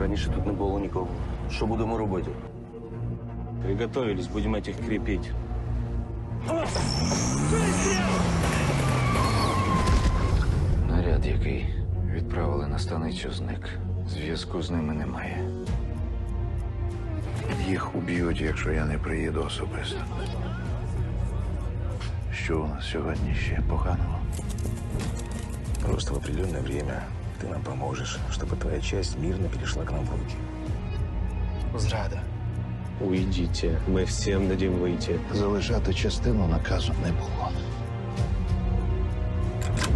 Раніше тут не було нікого. Що будемо робити? Приготовились, будем этих крепить. Наряд, який відправили на станицю, зник. Зв'язку з ними немає. Їх уб'ють, якщо я не приїду особисто. Що у нас сьогодні ще поганого? Просто в определенное время ты нам поможешь, чтобы твоя часть мирно перешла к нам в руки. Зрада. Уйдите, мы всем дадим выйти. Залишати частину наказу не було.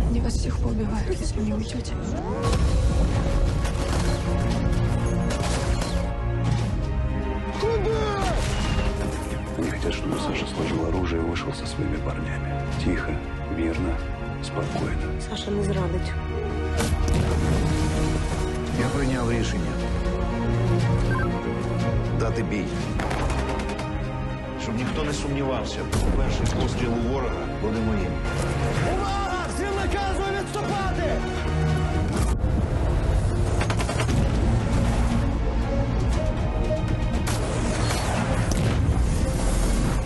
Они вас всех поубивают, если не уйдете. Они хотят, чтобы Саша сложил оружие и вышел со своими парнями. Тихо, мирно, спокойно. Саша не зрадить. Я прийняв рішення. Дати бій. Щоб ніхто не сумнівався, перший постріл у ворога буде моїм.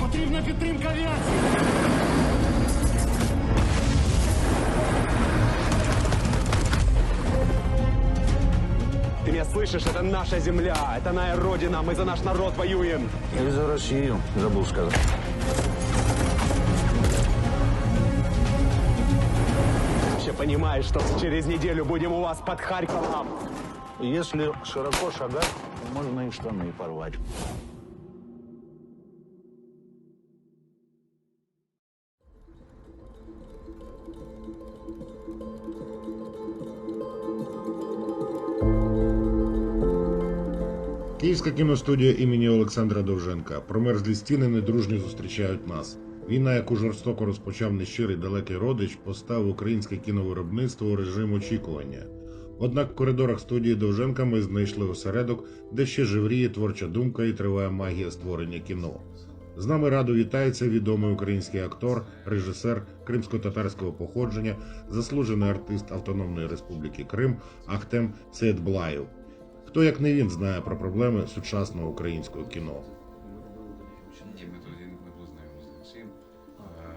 Потрібна підтримка авіації. Слышишь? Это наша земля, это моя родина, мы за наш народ воюем. І за Росію забув сказати. Вообще понимаешь, что через неделю будем у вас под Харьковом. Если широко шагать, можно и штаны порвать. Київська кіностудія імені Олександра Довженка. Промерзлі стіни недружньо зустрічають нас. Війна, яку жорстоко розпочав нещирий далекий родич, поставив українське кіновиробництво у режим очікування. Однак в коридорах студії Довженка ми знайшли осередок, де ще живріє творча думка і триває магія створення кіно. З нами радо вітається відомий український актор, режисер кримсько-татарського походження, заслужений артист Автономної Республіки Крим Ахтем Сейдблаєв. Хто як не він знає про проблеми сучасного українського кіно? Ні, ми тоді не були знайомі з Олексієм.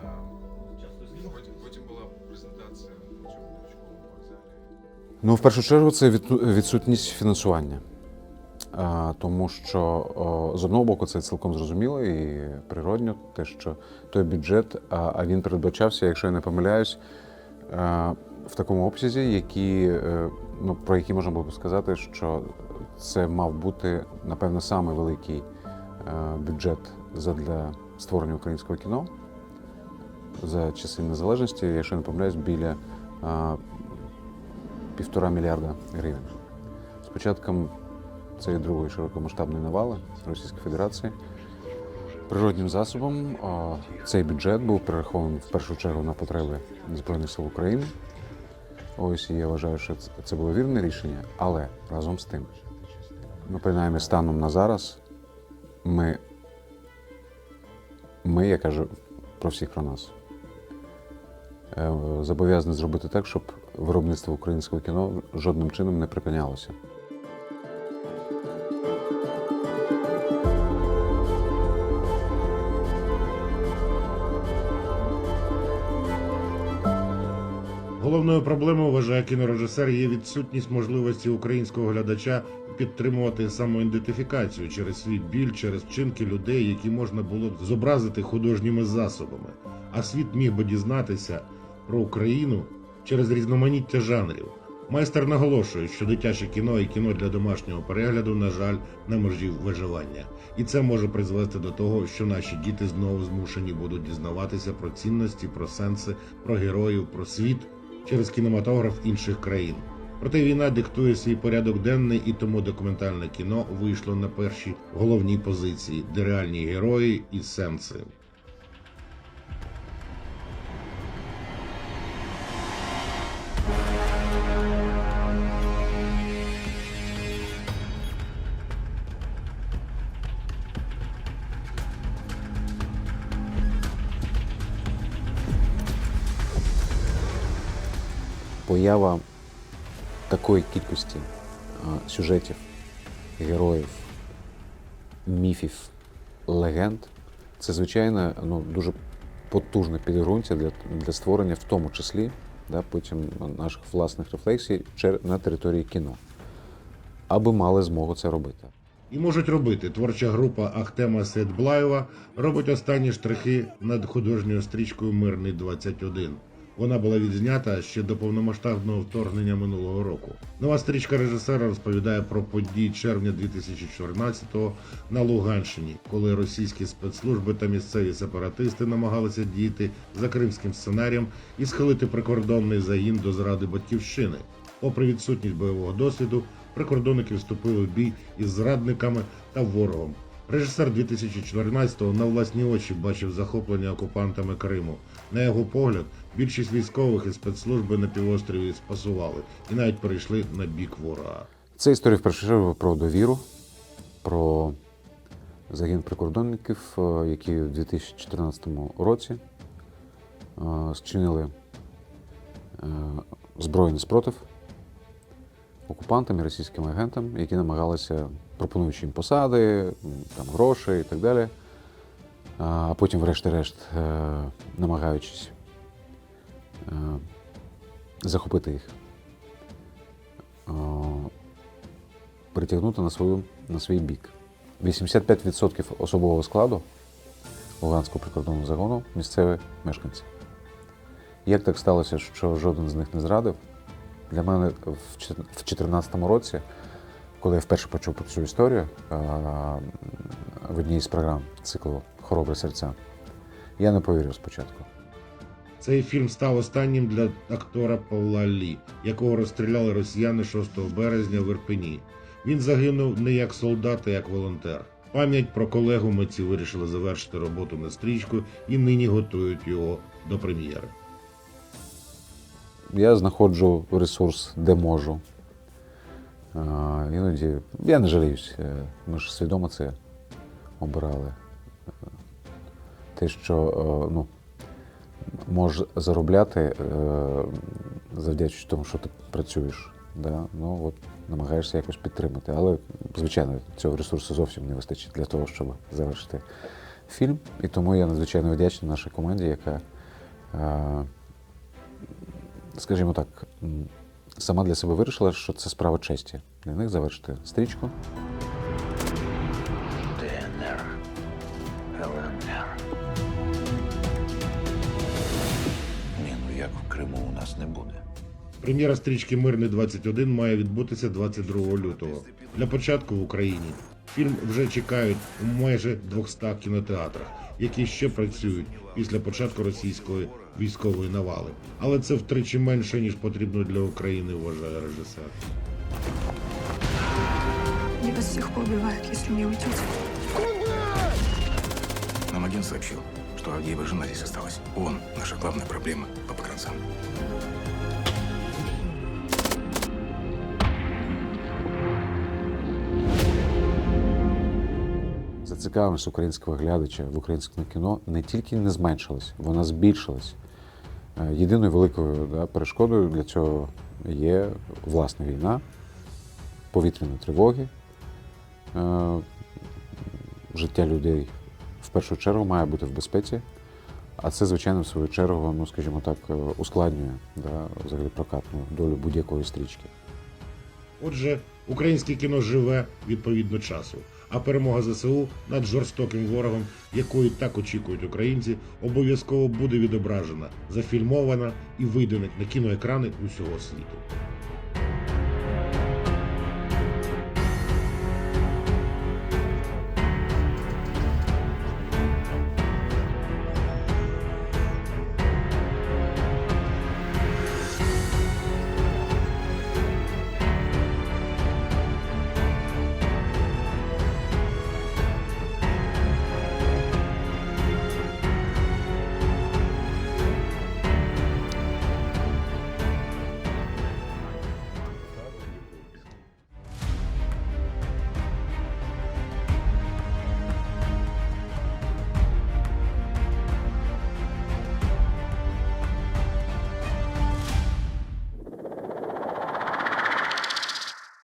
Е, Потім, потім була презентація на цьому новичковому вокзалі. Ну, в першу чергу, це відсутність фінансування. Тому що з одного боку це цілком зрозуміло і природньо, те, що той бюджет, а, він передбачався, якщо я не помиляюсь, в такому обсязі, які, е, ну, про які можна було б сказати, що це мав бути, напевно, самий великий е, бюджет задля створення українського кіно за часи незалежності, якщо не помиляюсь, біля півтора мільярда гривень. З початком цієї другої широкомасштабної навали Російської Федерації природнім засобом цей бюджет був перерахований в першу чергу на потреби Збройних сил України. Ось я вважаю, що це було вірне рішення, але разом з тим, ну, принаймні станом на зараз, ми, ми, я кажу про всіх про нас, е, зобов'язані зробити так, щоб виробництво українського кіно жодним чином не припинялося. Головною проблемою, вважає кінорежисер, є відсутність можливості українського глядача підтримувати самоідентифікацію через свій біль, через вчинки людей, які можна було б зобразити художніми засобами. А світ міг би дізнатися про Україну через різноманіття жанрів. Майстер наголошує, що дитяче кіно і кіно для домашнього перегляду, на жаль, на межі виживання. І це може призвести до того, що наші діти знову змушені будуть дізнаватися про цінності, про сенси, про героїв, про світ через кінематограф інших країн. Проте війна диктує свій порядок денний, і тому документальне кіно вийшло на перші головні позиції, де реальні герої і сенси. поява такої кількості сюжетів, героїв, міфів, легенд, це звичайно ну, дуже потужне підґрунтя для, для створення, в тому числі, да, потім наших власних рефлексій на території кіно, аби мали змогу це робити. І можуть робити. Творча група Ахтема Сейдблаєва робить останні штрихи над художньою стрічкою Мирний 21. Вона була відзнята ще до повномасштабного вторгнення минулого року. Нова стрічка режисера розповідає про події червня 2014-го на Луганщині, коли російські спецслужби та місцеві сепаратисти намагалися діяти за кримським сценарієм і схилити прикордонний загін до зради батьківщини. Попри відсутність бойового досвіду, прикордонники вступили в бій із зрадниками та ворогом. Режисер 2014-го на власні очі бачив захоплення окупантами Криму. На його погляд, більшість військових і спецслужби на півострові спасували і навіть перейшли на бік ворога. Це історія першу про довіру, про загін прикордонників, е, які в 2014 році е, зчинили е, збройний спротив окупантам і російським агентам, які намагалися, пропонуючи їм посади, там, гроші і так далі, а потім, врешті-решт, е, намагаючись е, захопити їх. притягнути на, свою, на свій бік. 85% особового складу Луганського прикордонного загону місцеві мешканці. Як так сталося, що жоден з них не зрадив? Для мене в 2014 році, коли я вперше почув про цю історію в одній з програм циклу Хоробре серця, я не повірив спочатку. Цей фільм став останнім для актора Павла Лі, якого розстріляли росіяни 6 березня в Ірпені. Він загинув не як солдат, а як волонтер. Пам'ять про колегу митці вирішили завершити роботу над стрічкою і нині готують його до прем'єри. Я знаходжу ресурс, де можу. Іноді я не жаліюсь. е, Ми ж свідомо це обирали. Те, що е, ну, можеш заробляти, е, завдячуючи тому, що ти працюєш. Да? Ну, от, намагаєшся якось підтримати. Але, звичайно, цього ресурсу зовсім не вистачить для того, щоб завершити фільм. І тому я надзвичайно вдячний нашій команді, яка. Скажімо так, сама для себе вирішила, що це справа честі для них завершити стрічку. ДНР. ЛНР. Ні, ну як в Криму у нас не буде. Прем'єра стрічки Мирний 21 має відбутися 22 лютого. Для початку в Україні фільм вже чекають у майже 200 кінотеатрах, які ще працюють після початку російської військової навали. Але це втричі менше ніж потрібно для України, вважає режисер. Они вас всех поубивают, если не уйдете. Нам агент сообщил, что Авдеева жена здесь осталась. Он наша главная проблема по погранцам. Зацікавленість українського глядача в українському кіно не тільки не зменшилась, вона збільшилась. Е, Єдиною великою да, перешкодою для цього є власна війна, повітряні тривоги. Е, Життя людей в першу чергу має бути в безпеці, а це, звичайно, в свою чергу, ну, скажімо так, е, ускладнює да, взагалі прокатну долю будь-якої стрічки. Отже, українське кіно живе відповідно часу, а перемога ЗСУ над жорстоким ворогом, якої так очікують українці, обов'язково буде відображена, зафільмована і вийде на кіноекрани усього світу.